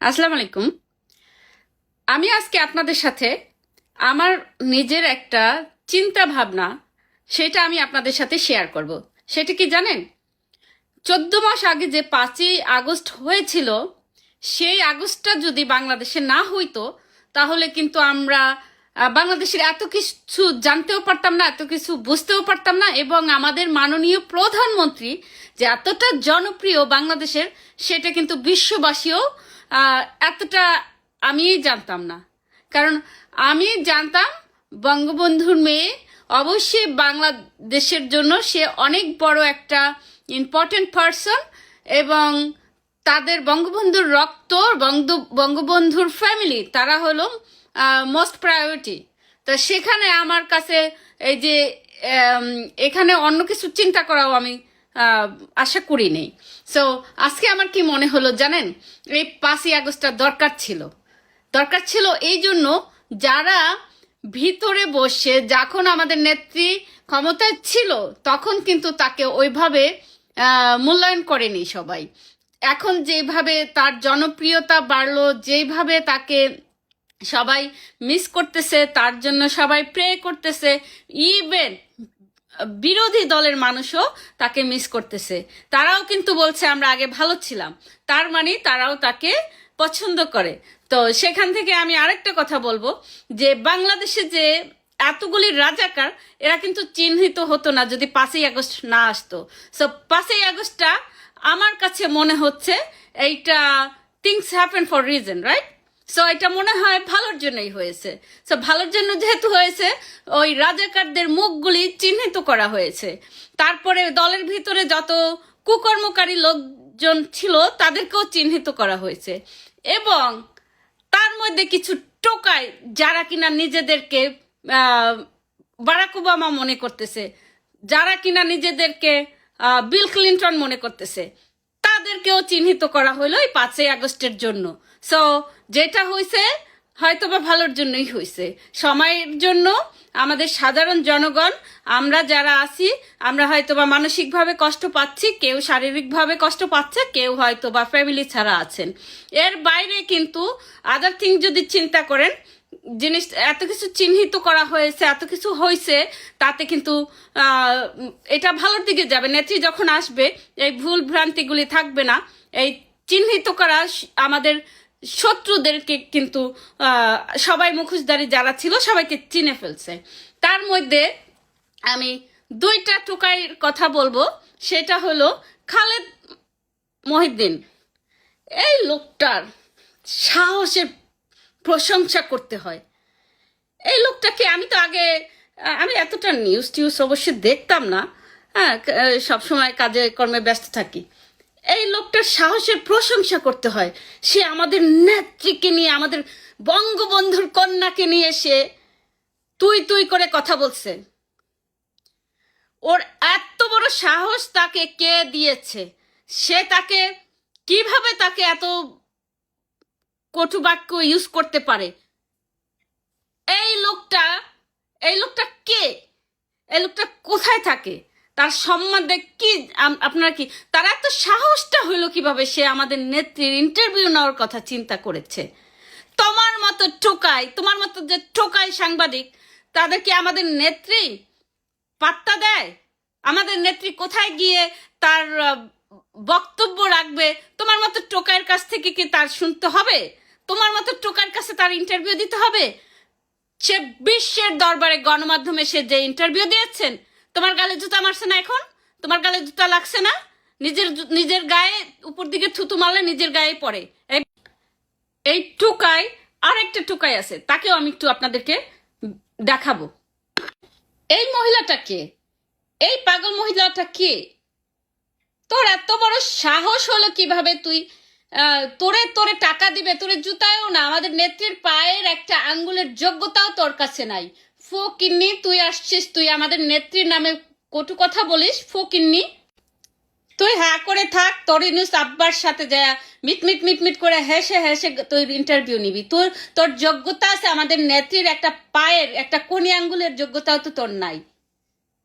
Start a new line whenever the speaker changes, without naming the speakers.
আসসালামু আলাইকুম। আমি আজকে আপনাদের সাথে আমার নিজের একটা চিন্তা ভাবনা সেটা আমি আপনাদের সাথে শেয়ার করব। সেটা কি জানেন? চোদ্দ মাস আগে যে পাঁচই আগস্ট হয়েছিল, সেই আগস্টটা যদি বাংলাদেশে না হইতো, তাহলে কিন্তু আমরা বাংলাদেশের এত কিছু জানতেও পারতাম না, এত কিছু বুঝতেও পারতাম না এবং আমাদের মাননীয় প্রধানমন্ত্রী যে এতটা জনপ্রিয় বাংলাদেশের, সেটা কিন্তু বিশ্ববাসীও এতটা আমি জানতাম না। কারণ আমি জানতাম বঙ্গবন্ধুর মেয়ে অবশ্যই বাংলাদেশের জন্য সে অনেক বড় একটা ইম্পর্টেন্ট পার্সন এবং তাদের বঙ্গবন্ধুর রক্ত, বঙ্গ- বঙ্গবন্ধুর ফ্যামিলি তারা হলো মোস্ট প্রায়োরিটি তো সেখানে আমার কাছে এই যে এখানে অন্য কিছু চিন্তা করাও আমি আশা করি নেই। সো আজকে আমার কি মনে হলো জানেন? এই পাঁচই আগস্টটা দরকার ছিল। দরকার ছিল এই জন্য যারা ভিতরে বসে যখন আমাদের নেত্রী ক্ষমতায় ছিল, তখন কিন্তু তাকে ওইভাবে মূল্যায়ন করেনি সবাই। এখন যেভাবে তার জনপ্রিয়তা বাড়লো, যেভাবে তাকে সবাই মিস করতেছে, তার জন্য সবাই প্রে করতেছে। ইভেন বিরোধী দলের মানুষও তাকে মিস করতেছে। তারাও কিন্তু বলছে, আমরা আগে ভালো ছিলাম। তার মানে তারাও তাকে পছন্দ করে। তো সেখান থেকে আমি আরেকটা কথা বলব, যে বাংলাদেশে যে এতগুলি রাজাকার, এরা কিন্তু চিহ্নিত হতো না যদি পাঁচই আগস্ট না আসতো। সো পাঁচই আগস্টটা আমার কাছে মনে হচ্ছে এইটা things happen for reason right so এটা মনে হয় ভালোর জন্যই হয়েছে। সো ভালোর জন্য যেহেতু হয়েছে, ওই রাজাকারদের মুখগুলি চিহ্নিত করা হয়েছে। তারপরে দলের ভিতরে যত কুকর্মকারী লোকজন ছিল, তাদেরকেও চিহ্নিত করা হয়েছে। এবং তার মধ্যে কিছু টোকায় যারা কিনা নিজেদেরকে বারাক ওবামা মনে করতেছে, যারা কিনা নিজেদেরকে বিল ক্লিন্টন মনে করতেছে, তাদেরকেও চিহ্নিত করা হলো এই পাঁচই আগস্টের জন্য। সো যেটা হয়েছে হয়তো বা ভালোর জন্যই হয়েছে সময়ের জন্য আমাদের সাধারণ জনগণ, আমরা যারা আছি, আমরা হয়তো বা মানসিকভাবে কষ্ট পাচ্ছি, কেউ শারীরিকভাবে কষ্ট পাচ্ছে, কেউ হয়তো বা ফ্যামিলি ছাড়া আছেন। এর বাইরে কিন্তু আদার থিং যদি চিন্তা করেন, জিনিস এত কিছু চিহ্নিত করা হয়েছে, এত কিছু হয়েছে তাতে কিন্তু এটা ভালোর দিকে যাবে। নেত্রী যখন আসবে, এই ভুল ভ্রান্তিগুলি থাকবে না। এই চিহ্নিত করা আমাদের শত্রুদেরকে কিন্তু সবাই মুখোশধারী যারা ছিল সবাইকে চিনে ফেলছে। তার মধ্যে আমি দুইটা টোকাইয়ের কথা বলব। সেটা হলো খালেদ মহিদ্দিন এই লোকটার সাহসের প্রশংসা করতে হয়। এই লোকটাকে আমি তো আগে, আমি এতটা নিউজ টিউজ অবশ্যই দেখতাম না। হ্যাঁ সবসময় কাজে কর্মে ব্যস্ত থাকি। এই লোকটার সাহসের প্রশংসা করতে হয়। সে আমাদের নেত্রীকে নিয়ে, আমাদের বঙ্গবন্ধুর কন্যাকে নিয়ে সে তুই তুই করে কথা বলছে। ওর এত বড় সাহস তাকে কে দিয়েছে? সে তাকে কীভাবে তাকে এত কটু বাক্য ইউজ করতে পারে? এই লোকটা এই লোকটা কে? এই লোকটা কোথায় থাকে? তার সম্বন্ধে কি আপনারা কি তার এত সাহসটা হইল কীভাবে সে আমাদের নেত্রীর ইন্টারভিউ নেওয়ার কথা চিন্তা করেছে? তোমার মতো টোকাই তোমার মতো যে টোকাই সাংবাদিক, তাদের কি আমাদের নেত্রী পাত্তা দেয়? আমাদের নেত্রী কোথায় গিয়ে তার বক্তব্য রাখবে? তোমার মতো টোকাইয়ের কাছ থেকে কি তার শুনতে হবে? তোমার মতো টোকার কাছে তার ইন্টারভিউ দিতে হবে? সে বিশ্বের দরবারে গণমাধ্যমে সে যে ইন্টারভিউ দিয়েছেন তোমার গালে জুতা মারছে না এখন? তোমার গালে জুতা লাগছে না? নিজের নিজের গায়ে উপর দিকে থুতু মারলে নিজের গায়ে পড়ে। এই- এই আর একটা টোকাই আছে, তাকেও আমি একটু আপনাদেরকে দেখাবো। এই মহিলাটা কে? এই পাগল মহিলাটা কে? তোর এত বড় সাহস হলো কীভাবে তুই তোরে তোরে টাকা দিবে, তোরে জুতায়ও না, আমাদের নেত্রীর পায়ের একটা আঙ্গুলের যোগ্যতাও তোর কাছে নাই। ফকিন্নি, তুই আসছিস, তুই আমাদের নেত্রীর নামে কটু কথা বলিস, ফকিন্নি। তুই হ্যাঁ করে থাক, তোর নিউজ আব্বার সাথে যা মিট মিট মিট মিট করে হেসে হেসে তুই ইন্টারভিউ নিবি। তোর তোর যোগ্যতা আছে আমাদের নেত্রীর একটা পায়ের, একটা কোনি আঙ্গুলের যোগ্যতাও তো তোর নাই।